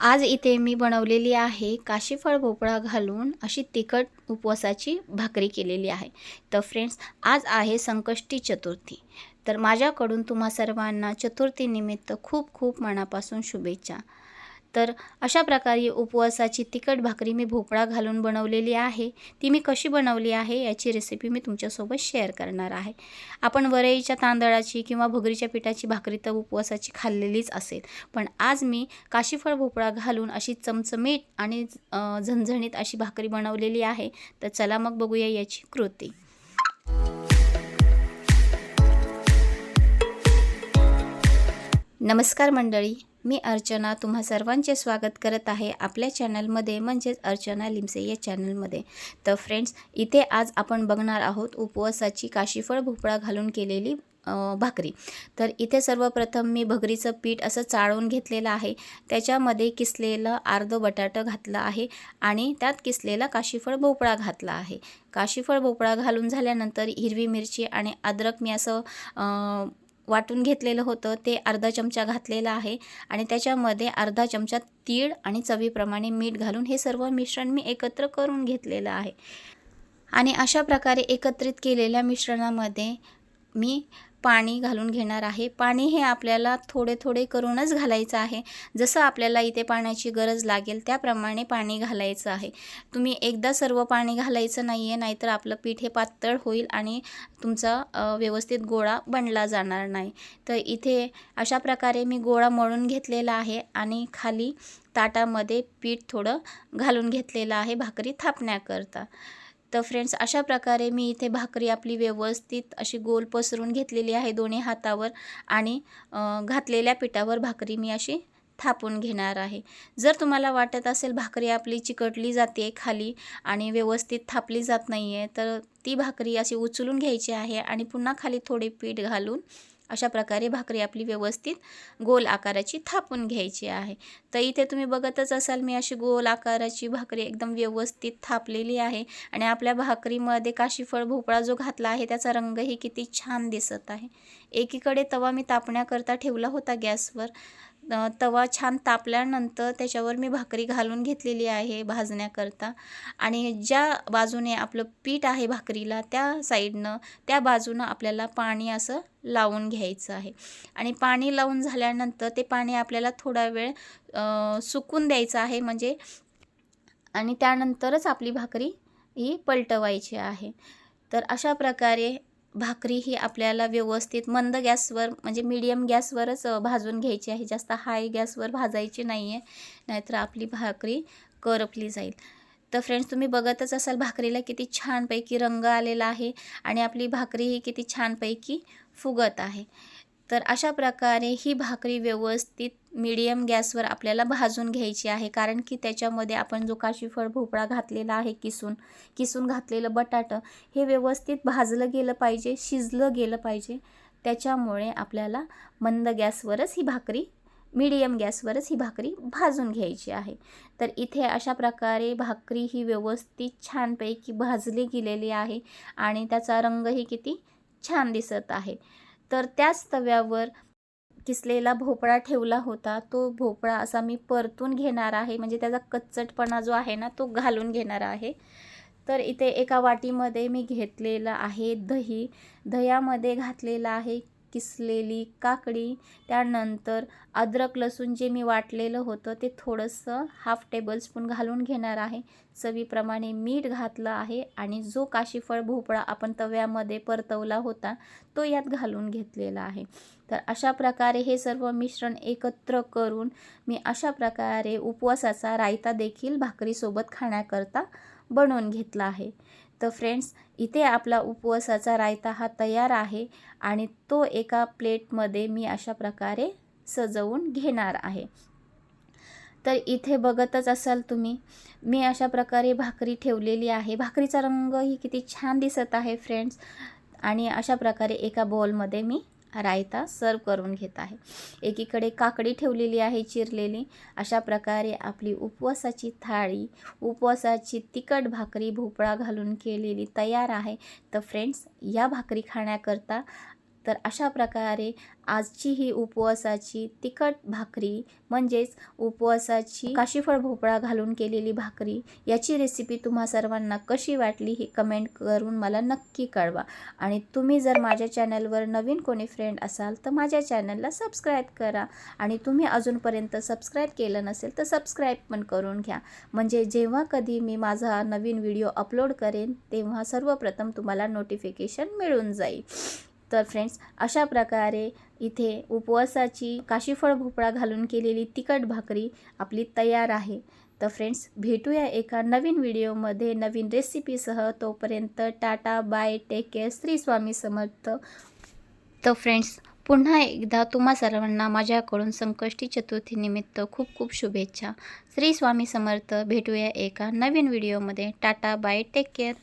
आज इथे मी बनवलेली आहे काशीफळ भोपळा घालून अशी तिखट उपवासाची भाकरी केलेली आहे. तर फ्रेंड्स आज आहे संकष्टी चतुर्थी. तर माझ्याकडून तुम्हा सर्वांना चतुर्थीनिमित्त खूप खूप मनापासून शुभेच्छा. तर अशा प्रकारे उपवासाची तिखट भाकरी मी भोपळा घालून बनवलेली आहे. ती मी कशी बनवली आहे याची रेसिपी मी तुमच्यासोबत शेअर करणार आहे. आपण वरईच्या तांदळाची किंवा भगरीच्या पिठाची भाकरी तर उपवासाची खाल्लेलीच असेल. पण आज मी काशीफळ भोपळा घालून अशी चमचमीट आणि झणझणीत अशी भाकरी बनवलेली आहे. तर चला मग बघूया याची कृती. नमस्कार मंडळी. मी अर्चना तुम्हा सर्वांचे स्वागत करत आहे आपल्या चॅनलमध्ये म्हणजेच अर्चना लिमसे या चॅनलमध्ये. तर फ्रेंड्स इथे आज आपण बघणार आहोत उपवासाची काशीफळ भोपळा घालून केलेली भाकरी. तर इथे सर्वप्रथम मी भगरीचं पीठ असं चाळून घेतलेलं आहे. त्याच्यामध्ये किसलेलं अर्ध बटाटं घातलं आहे आणि त्यात किसलेला काशीफळ भोपळा घातला आहे. काशीफळ भोपळा घालून झाल्यानंतर हिरवी मिरची आणि अद्रक मी असं वाटून घेतलेलं होतं ते अर्धा चमचा घातलेला आहे आणि त्याच्यामध्ये अर्धा चमचा तीळ आणि चवीप्रमाणे मीठ घालून हे सर्व मिश्रण मी एकत्र करून घेतलेलं आहे. आणि अशा प्रकारे एकत्रित केलेल्या मिश्रणामध्ये मी पाणी घालून घेणार आहे. पाणी हे आपल्याला थोडे थोडे करूनच घालायचं आहे. जसं आपल्याला इथे पाण्याची गरज लागेल त्याप्रमाणे पाणी घालायचं आहे. तुम्ही एकदा सर्व पाणी घालायचं नाही आहे नाहीतर आपलं पीठ हे पातळ होईल आणि तुमचा व्यवस्थित गोळा बनला जाणार नाही. तर इथे अशा प्रकारे मी गोळा मळून घेतलेला आहे आणि खाली ताटामध्ये पीठ थोडं घालून घेतलेलं आहे भाकरी थापण्याकरता. तर फ्रेंड्स अशा प्रकारे मी इथे भाकरी आपली व्यवस्थित अशी गोल पसरून घेतलेली आहे दोन्ही हातावर आणि घातलेल्या पिठावर भाकरी मी अशी थापून घेणार आहे. जर तुम्हाला वाटत असेल भाकरी आपली चिकटली जाते खाली आणि व्यवस्थित थापली जात नाही आहे तर ती भाकरी अशी उचलून घ्यायची आहे आणि पुन्हा खाली थोडे पीठ घालून अशा प्रकारे भाकरी आपली व्यवस्थित गोल आकाराची थापून घ्यायची आहे. तर इथे तुम्ही बघतच असाल मी अशी गोल आकाराची भाकरी एकदम व्यवस्थित थापलेली आहे आणि आपल्या भाकरीमध्ये काशीफळ भोपळा जो घातला आहे त्याचा रंगही किती छान दिसत आहे. एकीकडे तवा मी तापण्याकरता ठेवला होता गॅसवर. तवा छान तापल्यानंतर त्याच्यावर मी भाकरी घालून घेतलेली आहे भाजण्याकरता. आणि ज्या बाजूने आपलं पीठ आहे भाकरीला त्या साईडनं त्या बाजूनं आपल्याला पाणी असं लावून घ्यायचं आहे. आणि पाणी लावून झाल्यानंतर ते पाणी आपल्याला थोडा वेळ सुकून द्यायचं आहे म्हणजे आणि त्यानंतरच आपली भाकरी ही पलटवायची आहे. तर अशा प्रकारे भाकरी ही आपल्याला व्यवस्थित मंद गॅसवर म्हणजे मीडियम गॅसवरच भाजून घ्यायची आहे. जास्त हाय गॅसवर भाजायची नाही आहे नाहीतर आपली भाकरी करपली जाईल. तर फ्रेंड्स तुम्ही बघतच असाल भाकरीला किती छानपैकी रंग आलेला आहे आणि आपली भाकरी ही किती छानपैकी फुगत आहे. तर अशा प्रकारे ही भाकरी व्यवस्थित मीडियम गॅसवर आपल्याला भाजून घ्यायची आहे. कारण की त्याच्यामध्ये आपण जो काशीफळ भोपळा घातलेला आहे किसून किसून घातलेलं बटाटं हे व्यवस्थित भाजलं गेलं पाहिजे शिजलं गेलं पाहिजे. त्याच्यामुळे आपल्याला मंद गॅसवरच ही भाकरी मीडियम गॅसवरच ही भाकरी भाजून घ्यायची आहे. तर इथे अशा प्रकारे भाकरी ही व्यवस्थित छानपैकी भाजली गेलेली आहे आणि त्याचा रंगही किती छान दिसत आहे. तर त्याच तव्यावर किसलेला भोपळा ठेवला होता. तो भोपळा असा मी परतून घेणार आहे. म्हणजे त्याचा कच्चटपणा जो आहे ना तो घालून घेणार आहे. तर इथे एका वाटीमध्ये मी घेतलेलं आहे दही. दह्यामध्ये घातलेलं आहे किसलेली काकडी त्यानंतर अद्रक लसूण जे मी वाटलेलं होतं ते थोडंसं हाफ टेबलस्पून घालून घेणार आहे. चवीप्रमाणे मीठ घातलं आहे आणि जो काशीफळ भोपळा आपण तव्यामध्ये परतवला होता तो यात घालून घेतलेला आहे. तर अशा प्रकारे हे सर्व मिश्रण एकत्र करून मी अशा प्रकारे उपवासाचा रायता देखील भाकरीसोबत खाण्याकरता बनवून घेतला आहे. तर फ्रेंड्स इथे आपला उपवासाचा रायता हा तयार आहे आणि तो एका प्लेटमध्ये मी अशा प्रकारे सजवून घेणार आहे. तर इथे बघतच असाल तुम्ही मी अशा प्रकारे भाकरी ठेवलेली आहे. भाकरीचा रंगही किती छान दिसत आहे फ्रेंड्स आणि अशा प्रकारे एका बॉलमध्ये मी रायता सर्व करून घेत आहे. एकीकडे काकडी ठेवलेली आहे चिरलेली. अशा प्रकारे आपली उपवासाची थाळी उपवासाची तिखट भाकरी भोपळा घालून केलेली तयार आहे. तर फ्रेंड्स या भाकरी खाण्याकरता तर अशा प्रकारे आजची ही उपवासाची तिखट भाकरी म्हणजेच उपवासाची काशीफळ भोपळा घालून केलेली भाकरी याची रेसिपी तुम्हा सर्वांना कशी वाटली ही कमेंट करून मला नक्की कळवा. आणि तुम्ही जर माझ्या चॅनलवर नवीन कोणी फ्रेंड असाल तर माझ्या चॅनलला सबस्क्राईब करा. आणि तुम्ही अजूनपर्यंत सबस्क्राईब केलं नसेल तर सबस्क्राईब पण करून घ्या. म्हणजे जेव्हा कधी मी माझा नवीन व्हिडिओ अपलोड करेन तेव्हा सर्वप्रथम तुम्हाला नोटिफिकेशन मिळून जाईल. तर फ्रेंड्स अशा प्रकारे इथे उपवासाची काशीफळ भोपळा घालून केलेली तिखट भाकरी आपली तयार आहे. तर फ्रेंड्स भेटूया एका नवीन व्हिडिओमध्ये नवीन रेसिपीसह. तोपर्यंत tata bye take care Shri Swami Samarth. तर फ्रेंड्स पुन्हा एकदा तुम्हा सर्वांना माझ्याकडून संकष्टी चतुर्थीनिमित्त खूप खूप शुभेच्छा. श्री स्वामी समर्थ भेटूया एका नवीन व्हिडिओमध्ये. Tata bye take care.